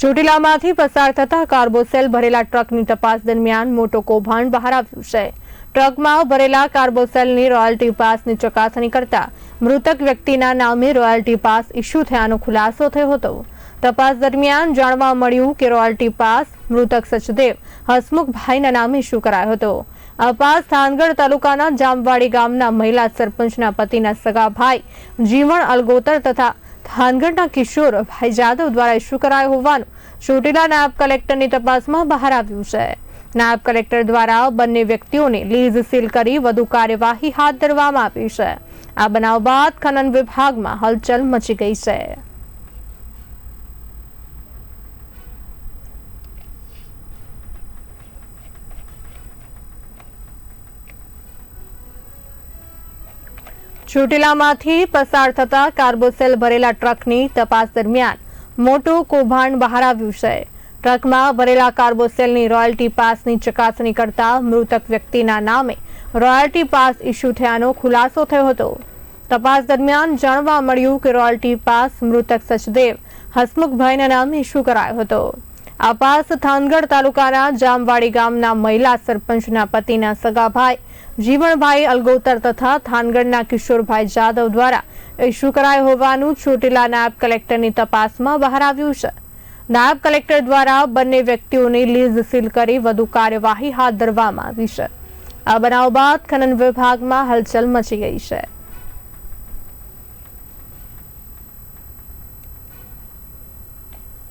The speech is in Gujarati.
ચોટીલામાંથી પસાર થતા કાર્બોસેલ ભરેલા ટ્રકની તપાસ દરમિયાન મોટો કૌભાંડ બહાર આવ્યું છે. ટ્રકમાં ભરેલા કાર્બોસેલની રોયલ્ટી પાસની ચકાસણી કરતા મૃતક વ્યક્તિના નામે રોયલ્ટી પાસ ઇસ્યુ થયાનો ખુલાસો થયો હતો. તપાસ દરમિયાન જાણવા મળ્યું કે રોયલ્ટી પાસ મૃતક સચદેવ હસમુખભાઈના નામે ઇસ્યુ કરાયો હતો. આ પાસ થાનગઢ તાલુકાના જામવાડી ગામના મહિલા સરપંચના પતિના સગા ભાઈ જીવણ અલગોતર તથા થાનગઢના કિશોરભાઈ જાદવ દ્વારા ઇસ્યુ કરાયો હોવાનું ચોટીલા નાયબ કલેક્ટરની તપાસમાં બહાર આવ્યું છે. નાયબ કલેક્ટર દ્વારા બંને વ્યક્તિઓને લીઝ સીલ કરી વધુ કાર્યવાહી હાથ ધરવામાં આવી છે. આ બનાવ બાદ ખનન વિભાગમાં હલચલ મચી ગઈ છે. ચોટીલામાંથી પસાર થતા કાર્બોસેલ ભરેલા ટ્રકની તપાસ દરમિયાન મોટું કૌભાંડ બહાર આવ્યું છે. ટ્રકમાં ભરેલા કાર્બોસેલની રોયલ્ટી પાસની ચકાસણી કરતા મૃતક વ્યક્તિના નામે રોયલ્ટી પાસ ઇસ્યુ થયાનો ખુલાસો થયો હતો. તપાસ દરમિયાન જાણવા મળ્યું કે રોયલ્ટી પાસ મૃતક સચદેવ હસમુખભાઈના નામે ઇસ્યુ કરાયો હતો. આ પાસ થાનગઢ તાલુકાના જામવાડી ગામના મહિલા સરપંચના પતિના સગાભાઈ, જીવણભાઈ અલગોતર તથા થાનગઢના કિશોરભાઈ જાદવ દ્વારા ઇસ્યુ કરાયો હોવાનું ચોટીલા નાયબ કલેક્ટરની તપાસમાં બહાર આવ્યું છે. નાયબ કલેક્ટર દ્વારા બંને વ્યક્તિઓની લીઝ સીલ કરી વધુ કાર્યવાહી હાથ ધરવામાં આવી છે. આ બનાવ બાદ ખનન વિભાગમાં હલચલ મચી ગઈ છે.